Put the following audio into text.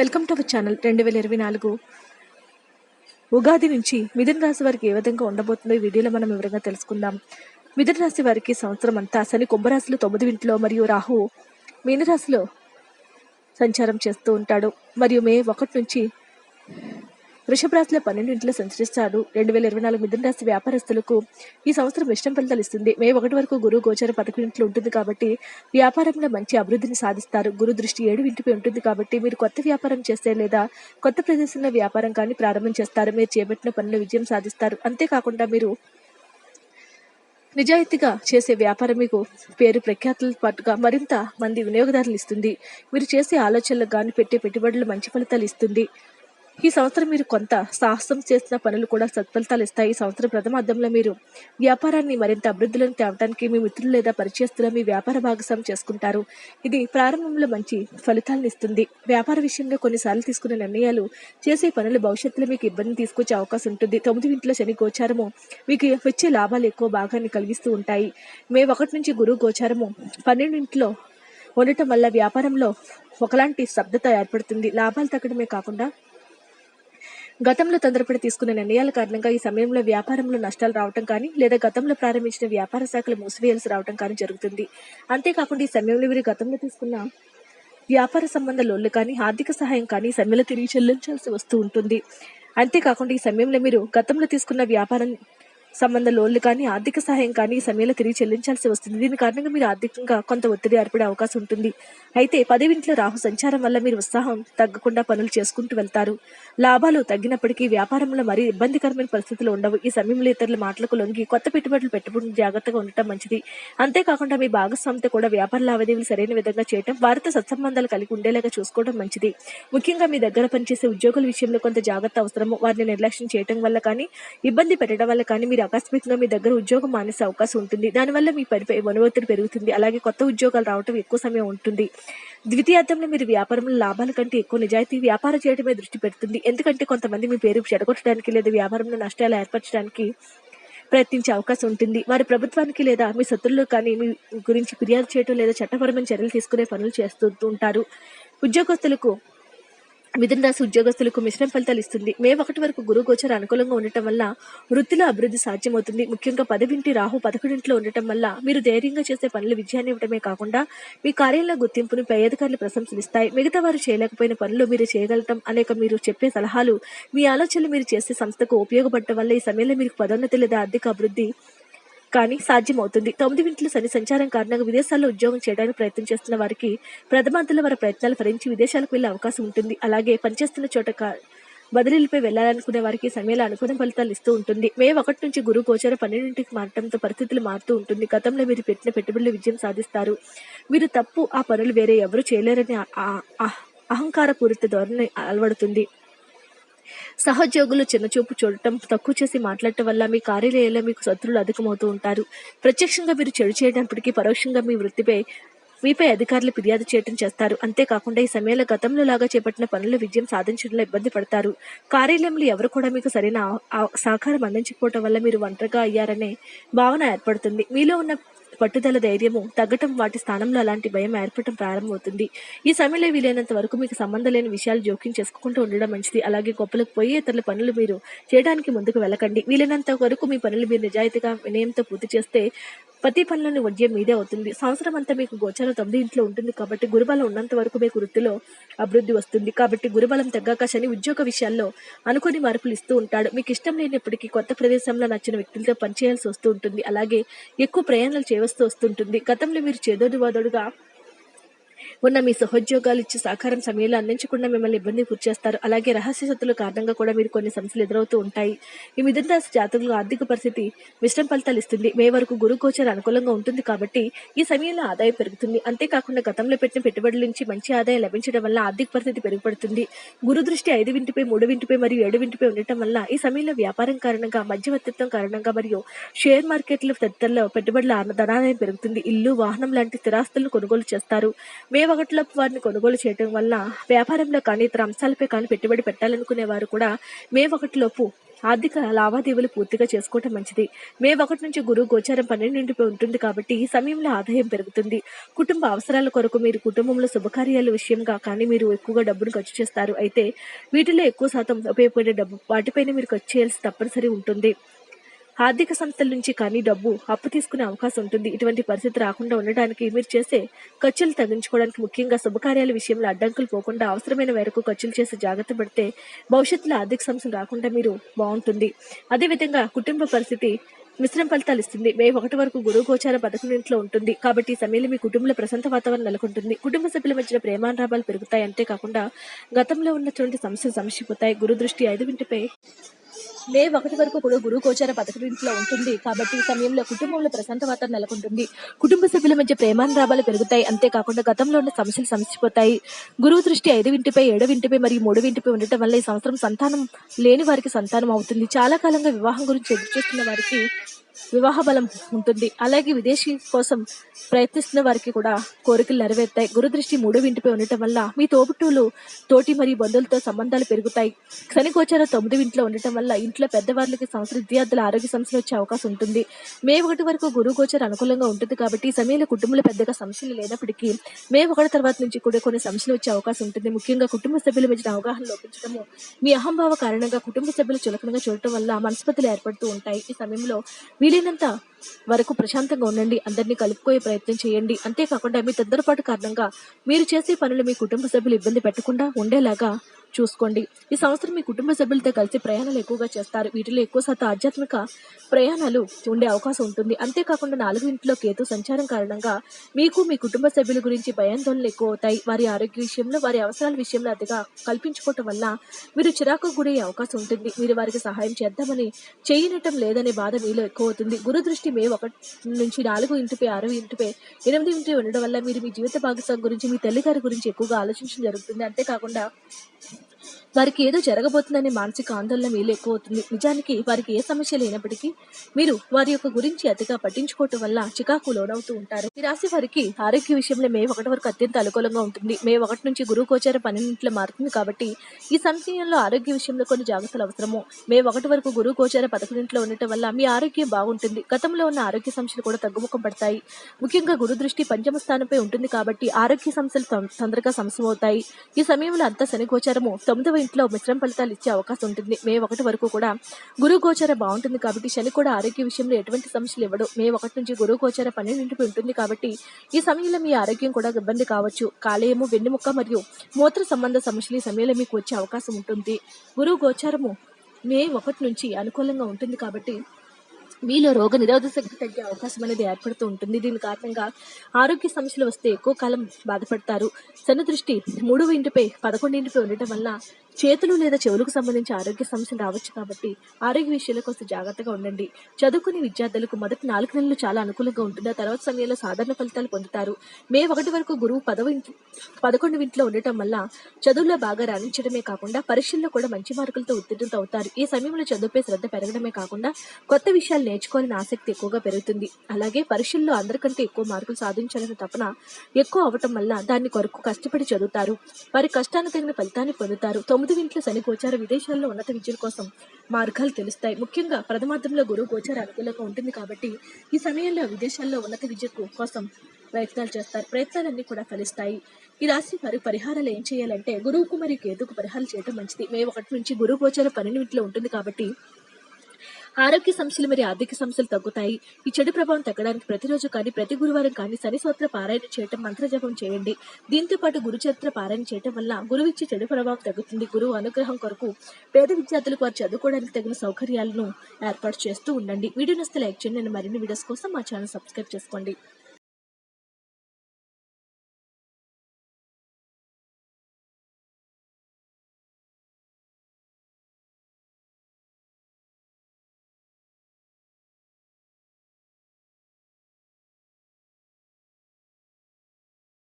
Welcome to our channel రెండు వేల ఇరవై నాలుగు. ఉగాది నుంచి మిథున రాశి వారికి ఏ విధంగా ఉండబోతుందో ఈ వీడియోలో మనం వివరంగా తెలుసుకుందాం. మిథున రాశి వారికి సంవత్సరం అంతా శని కుంభరాశిలో తొమ్మిది ఇంట్లో మరియు రాహు మీనరాశిలో సంచారం చేస్తూ ఉంటాడు. మరియు మే ఒకటి నుంచి వృషభ రాశిలో పన్నెండింటిలో సంచరిస్తాడు. రెండు వేల ఇరవై నాలుగు మిథున రాశి వ్యాపారస్తులకు ఈ సంవత్సరం ఇష్టం ఫలితాలు ఇస్తుంది. మే ఒకటి వరకు గురువు గోచర పదకొండు ఇంట్లో ఉంటుంది కాబట్టి వ్యాపారంలో మంచి అభివృద్ధిని సాధిస్తారు. గురు దృష్టి ఏడు ఇంటిపై ఉంటుంది కాబట్టి మీరు కొత్త వ్యాపారం చేస్తే లేదా కొత్త ప్రదేశంలో వ్యాపారం కానీ ప్రారంభం చేస్తారు. మీరు చేపట్టిన పనులు విజయం సాధిస్తారు. అంతేకాకుండా మీరు నిజాయితీగా చేసే వ్యాపారం మీకు పేరు ప్రఖ్యాతులతో పాటుగా మరింత మంది వినియోగదారులు ఇస్తుంది. మీరు చేసే ఆలోచనలకు కానీ పెట్టే పెట్టుబడులు మంచి ఫలితాలు ఇస్తుంది. ఈ సంవత్సరం మీరు కొంత సాహసం చేసిన పనులు కూడా సత్ఫలితాలు ఇస్తాయి. ఈ సంవత్సరం ప్రథమార్థంలో మీరు వ్యాపారాన్ని మరింత అభివృద్ధిలోకి తేవడానికి మీ మిత్రులు లేదా పరిచయస్తులు మీ వ్యాపార భాగస్వామి చేసుకుంటారు. ఇది ప్రారంభంలో మంచి ఫలితాలను ఇస్తుంది. వ్యాపార విషయంలో కొన్నిసార్లు తీసుకునే నిర్ణయాలు చేసే పనులు భవిష్యత్తులో మీకు ఇబ్బంది తీసుకొచ్చే అవకాశం ఉంటుంది. తొమ్మిది ఇంట్లో శని గోచారము మీకు వచ్చే లాభాలు ఎక్కువ భాగాన్ని కలిగిస్తూ ఉంటాయి. మే ఒకటి నుంచి గురువు గోచారము పన్నెండింట్లో ఉండటం వల్ల వ్యాపారంలో ఒకలాంటి శబ్దత ఏర్పడుతుంది. లాభాలు తగ్గడమే కాకుండా గతంలో తొందరపడి తీసుకున్న నిర్ణయాల కారణంగా ఈ సమయంలో వ్యాపారంలో నష్టాలు రావటం కానీ లేదా గతంలో ప్రారంభించిన వ్యాపార శాఖలు మూసివేయాల్సి రావటం కానీ జరుగుతుంది. అంతేకాకుండా ఈ సమయంలో వీరు గతంలో తీసుకున్న వ్యాపార సంబంధ లోన్లు కానీ ఆర్థిక సహాయం కానీ ఈ సమయంలో తిరిగి చెల్లించాల్సి వస్తూ ఉంటుంది. అంతేకాకుండా ఈ సమయంలో మీరు గతంలో తీసుకున్న వ్యాపారం సంబంధ లోన్లు కానీ ఆర్థిక సహాయం కానీ ఈ సమయంలో తిరిగి చెల్లించాల్సి వస్తుంది. దీని కారణంగా మీరు ఆర్థికంగా కొంత ఒత్తిడి ఏర్పడే అవకాశం ఉంటుంది. అయితే పదవింట్లో రాహు సంచారం వల్ల మీరు ఉత్సాహం తగ్గకుండా పనులు చేసుకుంటూ వెళ్తారు. లాభాలు తగ్గినప్పటికీ వ్యాపారంలో మరీ ఇబ్బందికరమైన పరిస్థితులు ఉండవు. ఈ సమయంలో ఇతరుల మాటలకు లొంగి కొత్త పెట్టుబడులు పెట్టుబడి జాగ్రత్తగా ఉండటం మంచిది. అంతేకాకుండా మీ భాగస్వామితో కూడా వ్యాపార లావాదేవీలు సరైన విధంగా చేయటం వారితో సత్సంబంధాలు కలిగి ఉండేలాగా చూసుకోవడం మంచిది. ముఖ్యంగా మీ దగ్గర పనిచేసే ఉద్యోగుల విషయంలో కొంత జాగ్రత్త అవసరము. వారిని నిర్లక్ష్యం చేయడం వల్ల కానీ ఇబ్బంది పెట్టడం వల్ల కానీ మీరు ఆకస్మికంగా మీ దగ్గర ఉద్యోగం మానేసే అవకాశం ఉంటుంది. దానివల్ల మీ పనిపై మనవొత్తిడి పెరుగుతుంది. అలాగే కొత్త ఉద్యోగాలు రావడం ఎక్కువ సమయం ఉంటుంది. ద్వితీయార్థంలో మీరు వ్యాపారంలో లాభాల కంటే ఎక్కువ నిజాయితీ వ్యాపారం చేయడమే దృష్టి పెడుతుంది. ఎందుకంటే కొంతమంది మీ పేరు చెడగొట్టడానికి లేదా వ్యాపారంలో నష్టాలు ఏర్పరచడానికి ప్రయత్నించే అవకాశం ఉంటుంది. వారి ప్రభుత్వానికి లేదా మీ శత్రులు కానీ మీ గురించి ఫిర్యాదు చేయడం లేదా చట్టపరమైన చర్యలు తీసుకునే పనులు చేస్తూ ఉంటారు. ఉద్యోగస్తులకు మిథున రాశి ఉద్యోగస్తులకు మిశ్రమ ఫలితాలు ఇస్తుంది. మే ఒకటి వరకు గురు గోచర అనుకూలంగా ఉండటం వల్ల వృత్తిలో అభివృద్ధి సాధ్యమవుతుంది. ముఖ్యంగా పదవింటి రాహు పదకొండింట్లో ఉండటం వల్ల మీరు ధైర్యంగా చేసే పనులు విజయాన్ని ఇవ్వడమే కాకుండా మీ కార్యంలో గుర్తింపును పై అధికారులు ప్రశంసలు మిగతా వారు చేయలేకపోయిన పనులు మీరు చేయగలటం అనేక మీరు చెప్పే సలహాలు మీ ఆలోచనలు మీరు చేసే సంస్థకు ఉపయోగపడటం వల్ల ఈ సమయంలో మీకు పదోన్నతి లేదా ఆర్థిక అభివృద్ధి కానీ సాధ్యమవుతుంది. తొమ్మిది వింట్లు శని సంచారం కారణంగా విదేశాల్లో ఉద్యోగం చేయడానికి ప్రయత్నం చేస్తున్న వారికి ప్రథమాంతంలో వారి ప్రయత్నాలు ఫలించి విదేశాలకు వెళ్ళే అవకాశం ఉంటుంది. అలాగే పనిచేస్తున్న చోట బదిలీలపై వెళ్ళాలనుకునే వారికి సమయాల సమయంలో అనుకూల ఫలితాలు ఇస్తూ ఉంటుంది. మే ఒకటి నుంచి గురువు గోచర పన్నెండింటికి మారటంతో పరిస్థితులు మారుతూ ఉంటుంది. గతంలో మీరు పెట్టిన పెట్టుబడులు విజయం సాధిస్తారు. మీరు తప్పు ఆ పనులు వేరే ఎవరు చేయలేరని అహంకారపూరిత ధోరణి అలవడుతుంది. సహోద్యోగులు చిన్నచూపు చూడటం తక్కువ చేసి మాట్లాడటం వల్ల మీ కార్యాలయంలో మీకు శత్రులు అధికమవుతూ ఉంటారు. ప్రత్యక్షంగా మీరు చెడు చేయటప్పటికీ పరోక్షంగా మీ వృత్తిపై మీపై అధికారులు ఫిర్యాదు చేయడం చేస్తారు. అంతేకాకుండా ఈ సమయంలో గతంలో లాగా చేపట్టిన పనులు విజయం సాధించడంలో ఇబ్బంది పడతారు. కార్యాలయంలో ఎవరు కూడా మీకు సరైన సహకారం అందించకపోవడం వల్ల మీరు ఒంటరిగా అయ్యారనే భావన ఏర్పడుతుంది. మీలో ఉన్న పట్టుదల ధైర్యము తగ్గటం వాటి స్థానంలో అలాంటి భయం ఏర్పడటం ప్రారంభమవుతుంది. ఈ సమయంలో వీలైనంత వరకు మీకు సంబంధం లేని విషయాలు జోక్యం చేసుకుంటూ ఉండడం మంచిది. అలాగే గొప్పలకు పోయి ఇతరుల పనులు మీరు చేయడానికి ముందుకు వెళ్ళకండి. వీలైనంత వరకు మీ పనులు మీరు నిజాయితీగా వినయంతో పూర్తి చేస్తే ప్రతి పనులను వడ్యం మీదే అవుతుంది. సంవత్సరం అంతా మీకు గోచారం తొమ్మిది ఇంట్లో ఉంటుంది కాబట్టి గురుబలం ఉన్నంత వరకు మీకు వృత్తిలో అభివృద్ధి వస్తుంది. కాబట్టి గురుబలం తగ్గాక శని ఉద్యోగ విషయాల్లో అనుకోని మార్పులు ఇస్తూ ఉంటాడు. మీకు ఇష్టం లేనప్పటికీ కొత్త ప్రదేశంలో నచ్చిన వ్యక్తులతో పనిచేయాల్సి వస్తూ ఉంటుంది. అలాగే ఎక్కువ ప్రయాణాలు చేయవలసి వస్తుంటుంది గతంలో మీరు చేదోడు వాదోడుగా ఉన్న మీ సహోద్యోగాలు ఇచ్చే సహకారం సమయంలో అందించకుండా మిమ్మల్ని ఇబ్బంది గురిచేస్తారు. అలాగే రహస్య శత్రుల కారణంగా కూడా మీరు కొన్ని సమస్యలు ఎదురవుతూ ఉంటాయి. ఈ మిథున రాశి ఆర్థిక పరిస్థితి మిశ్రమ ఫలితాలు ఇస్తుంది. మే వరకు గురు గోచర అనుకూలంగా ఉంటుంది కాబట్టి ఈ సమయంలో ఆదాయం పెరుగుతుంది. అంతేకాకుండా గతంలో పెట్టిన పెట్టుబడుల నుంచి మంచి ఆదాయం లభించడం వల్ల ఆర్థిక పరిస్థితి పెరుగుపడుతుంది గురు దృష్టి ఐదు వింటిపై మూడు వింటిపై మరియు ఏడు వింటిపై ఉండటం వల్ల ఈ సమయంలో వ్యాపారం కారణంగా మధ్యవర్తిత్వం కారణంగా మరియు షేర్ మార్కెట్లు తదితరలో పెట్టుబడుల ధనాదాయం పెరుగుతుంది. ఇల్లు వాహనం లాంటి స్థిరాస్తులను కొనుగోలు చేస్తారు. మే ఒకటిలో వారిని కొనుగోలు చేయడం వల్ల వ్యాపారంలో కానీ ఇతర అంశాలపై కానీ పెట్టుబడి పెట్టాలనుకునే వారు కూడా మే ఒకటిలోపు ఆర్థిక లావాదేవీలు పూర్తిగా చేసుకోవటం మంచిది. మే ఒకటి నుంచి గురువు గోచారం పన్నెండు ఉంటుంది కాబట్టి ఈ సమయంలో ఆదాయం పెరుగుతుంది. కుటుంబ అవసరాల కొరకు మీరు కుటుంబంలో శుభకార్యాల విషయంగా కానీ మీరు ఎక్కువగా డబ్బును ఖర్చు చేస్తారు. అయితే వీటిలో ఎక్కువ శాతం ఉపయోగపడే డబ్బు వాటిపైన మీరు ఖర్చు చేయాల్సి తప్పనిసరి ఉంటుంది. ఆర్థిక సంస్థల నుంచి కానీ డబ్బు అప్పు తీసుకునే అవకాశం ఉంటుంది. ఇటువంటి పరిస్థితి రాకుండా ఉండడానికి మీరు చేసే ఖర్చులు తగ్గించుకోవడానికి ముఖ్యంగా శుభకార్యాల విషయంలో అడ్డంకులు పోకుండా అవసరమైన మేరకు ఖర్చులు చేసి జాగ్రత్త పడితే భవిష్యత్తులో ఆర్థిక సమస్యలు రాకుండా మీరు బాగుంటుంది. అదేవిధంగా కుటుంబ పరిస్థితి మిశ్రమ ఫలితాలు ఇస్తుంది. మే ఒకటి వరకు గురువు గోచార పదకొండింట్లో ఉంటుంది. కాబట్టి ఈ సమయంలో మీ కుటుంబంలో ప్రశాంత వాతావరణం నెలకొంటుంది. కుటుంబ సభ్యుల మధ్య ప్రేమానురాభాలు పెరుగుతాయి. అంతేకాకుండా గతంలో ఉన్నటువంటి సమస్యలు సమస్యపోతాయి గురు దృష్టి ఐదు వింటిపై మే ఒకటి వరకు కూడా గురువు గోచార పదకొండింట్లో ఉంటుంది. కాబట్టి ఈ సమయంలో కుటుంబంలో ప్రశాంత వాతావరణం నెలకొంటుంది. కుటుంబ సభ్యుల మధ్య ప్రేమానురాభాలు పెరుగుతాయి. అంతేకాకుండా గతంలో ఉన్న సమస్యలు సమసిపోతాయి గురువు దృష్టి ఐదు ఇంటిపై ఏడవ ఇంటిపై మరియు మూడవ ఇంటిపై ఉండటం వల్ల ఈ సంవత్సరం సంతానం లేని వారికి సంతానం అవుతుంది. చాలా కాలంగా వివాహం గురించి ఎదురు చూస్తున్న వారికి వివాహ బలం ఉంటుంది. అలాగే విదేశీ కోసం ప్రయత్నిస్తున్న వారికి కూడా కోరికలు నెరవేరుతాయి. గురుదృష్టి మూడు ఇంటిపై ఉండటం వల్ల మీ తోబుట్టులు తోటి మరియు బంధువులతో సంబంధాలు పెరుగుతాయి. శనిగోచారం తొమ్మిది ఇంట్లో ఉండటం వల్ల ఇంట్లో పెద్దవాళ్ళకి సంవత్సర విద్యార్థుల ఆరోగ్య సమస్యలు వచ్చే అవకాశం ఉంటుంది. మే ఒకటి వరకు గురువు గోచరం అనుకూలంగా ఉంటుంది కాబట్టి ఈ సమయంలో కుటుంబంలో పెద్దగా సమస్యలు లేనప్పటికీ మే ఒకటి తర్వాత నుంచి కూడా కొన్ని సమస్యలు వచ్చే అవకాశం ఉంటుంది. ముఖ్యంగా కుటుంబ సభ్యుల మధ్య అవగాహన లోపించడము మీ అహంభావ కారణంగా కుటుంబ సభ్యులు చులకనగా చూడటం వల్ల మనస్పతులు ఏర్పడుతూ ఉంటాయి. ఈ సమయంలో వీలైనంత వరకు ప్రశాంతంగా ఉండండి. అందరినీ కలుపుకోయే ప్రయత్నం చేయండి. అంతేకాకుండా మీ తొందరపాటు కారణంగా మీరు చేసే పనులు మీ కుటుంబ సభ్యులు ఇబ్బంది పెట్టకుండా ఉండేలాగా చూసుకోండి. ఈ సంవత్సరం మీ కుటుంబ సభ్యులతో కలిసి ప్రయాణాలు ఎక్కువగా చేస్తారు. వీటిలో ఎక్కువ శాతం ఆధ్యాత్మిక ప్రయాణాలు ఉండే అవకాశం ఉంటుంది. అంతేకాకుండా నాలుగు ఇంట్లో కేతు సంచారం కారణంగా మీకు మీ కుటుంబ సభ్యుల గురించి భయాందోళనలు ఎక్కువ అవుతాయి వారి ఆరోగ్య విషయంలో వారి అవసరాల విషయంలో అతిగా కల్పించుకోవటం వల్ల మీరు చిరాకు గురయ్యే అవకాశం ఉంటుంది. మీరు వారికి సహాయం చేద్దామని చేయనటం లేదనే బాధ మీలో ఎక్కువ అవుతుంది గురుదృష్టి మే ఒకటి నుంచి నాలుగు ఇంటిపై ఆరు ఇంటిపై ఎనిమిది ఇంటి ఉండడం వల్ల మీరు మీ జీవిత భాగస్వామి గురించి మీ తల్లిగారి గురించి ఎక్కువగా ఆలోచించడం జరుగుతుంది. అంతేకాకుండా వారికి ఏదో జరగబోతుందనే మానసిక ఆందోళన మీలో ఎక్కువ అవుతుంది నిజానికి వారికి ఏ సమస్య లేనప్పటికీ మీరు వారి యొక్క గురించి అతిగా పట్టించుకోవటం వల్ల చికాకు లోనవుతూ ఉంటారు. ఈ రాశి వారికి ఆరోగ్య విషయంలో మే ఒకటి వరకు అత్యంత అనుకూలంగా ఉంటుంది. మే ఒకటి నుంచి గురువు గోచార పన్నెండింటిలో మారుతుంది కాబట్టి ఈ సమయంలో ఆరోగ్య విషయంలో కొన్ని జాగ్రత్తలు అవసరము. మే ఒకటి వరకు గురువు గోచార పదకొండింటిలో ఉండటం వల్ల మీ ఆరోగ్యం బాగుంటుంది. గతంలో ఉన్న ఆరోగ్య సమస్యలు కూడా తగ్గుముఖం పడతాయి. ముఖ్యంగా గురు దృష్టి పంచమ స్థానంపై ఉంటుంది కాబట్టి ఆరోగ్య సమస్యలు తొందరగా సమస్యమవుతాయి. ఈ సమయంలో అంత శని గోచారము తొమ్మిదవ ఇంట్లో మిశ్రమ ఫలితాలు ఇచ్చే అవకాశం ఉంటుంది. మే ఒకటి వరకు కూడా గురువు గోచార బాగుంటుంది కాబట్టి శని కూడా ఆరోగ్య విషయంలో ఎటువంటి సమస్యలు ఇవ్వడు. మే ఒకటి నుంచి గురువు గోచార పన్నెండింటిపై ఉంటుంది కాబట్టి ఈ సమయంలో మీ ఆరోగ్యం కూడా ఇబ్బంది కావచ్చు. కాలేయము వెన్నెముక్క మరియు మూత్ర సంబంధ సమస్యలు ఈ సమయంలో మీకు వచ్చే అవకాశం ఉంటుంది. గురువు గోచారము మే ఒకటి నుంచి అనుకూలంగా ఉంటుంది కాబట్టి మీలో రోగ నిరోధక శక్తి తగ్గే అవకాశం అనేది ఏర్పడుతూ ఉంటుంది. దీని కారణంగా ఆరోగ్య సమస్యలు వస్తే ఎక్కువ కాలం బాధపడతారు. శని దృష్టి మూడవ ఇంటిపై పదకొండు ఇంటిపై ఉండటం వల్ల చేతులు లేదా చెవులకు సంబంధించి ఆరోగ్య సమస్యలు రావచ్చు కాబట్టి ఆరోగ్య విషయంలో కొంచెం జాగ్రత్తగా ఉండండి. చదువుకునే విద్యార్థులకు మొదటి నాలుగు నెలలు చాలా అనుకూలంగా ఉంటుంది. ఆ తర్వాత సమయంలో సాధారణ ఫలితాలు పొందుతారు. మే ఒకటి వరకు గురువు పదవ ఇంటి పదకొండు ఇంట్లో ఉండటం వల్ల చదువులో బాగా రాణించడమే కాకుండా పరీక్షల్లో కూడా మంచి మార్కులతో ఉత్తీర్ణత అవుతారు ఈ సమయంలో చదువుపై శ్రద్ధ పెరగడమే కాకుండా కొత్త విషయాలు నేర్చుకోవాలని ఆసక్తి ఎక్కువగా పెరుగుతుంది. అలాగే పరీక్షల్లో అందరికంటే ఎక్కువ మార్కులు సాధించాలనే తపన ఎక్కువ అవటం వల్ల దాన్ని కొరకు కష్టపడి చదువుతారు. వారి కష్టానికి తగిన ఫలితాన్ని పొందుతారు. తొమ్మిది ఇంట్లో శని గోచార విదేశాల్లో ఉన్నత విద్యల కోసం మార్గాలు తెలుస్తాయి. ముఖ్యంగా ప్రథమార్థంలో గురువు గోచార అనుకూలంగా ఉంటుంది కాబట్టి ఈ సమయంలో విదేశాల్లో ఉన్నత విద్యకు కోసం ప్రయత్నాలు చేస్తారు. ప్రయత్నాలన్నీ కూడా ఫలిస్తాయి. ఈ రాశి వారి పరిహారాలు ఏం చేయాలంటే గురువుకు మరియు కేతుకు పరిహారాలు చేయడం మంచిది. మే ఒకటి నుంచి గురువు గోచార పన్నెండు ఇంట్లో ఉంటుంది కాబట్టి ఆరోగ్య సమస్యలు మరియు ఆర్థిక సమస్యలు తగ్గుతాయి. ఈ చెడు ప్రభావం తగ్గడానికి ప్రతిరోజు కానీ ప్రతి గురువారం కానీ శని పారాయణ చేయటం మంత్రజపం చేయండి. దీంతో పాటు గురుచరిత్ర పారాయణ చేయటం వల్ల గురువు ఇచ్చే చెడు ప్రభావం తగ్గుతుంది. గురువు అనుగ్రహం కొరకు పేద విద్యార్థులకు వారు చదువుకోవడానికి తగిన సౌకర్యాలను ఏర్పాటు చేస్తూ ఉండండి. వీడియో నస్తే లైక్ చేయండి. మరిన్ని వీడియోస్ కోసం మా ఛానల్ సబ్స్క్రైబ్ చేసుకోండి.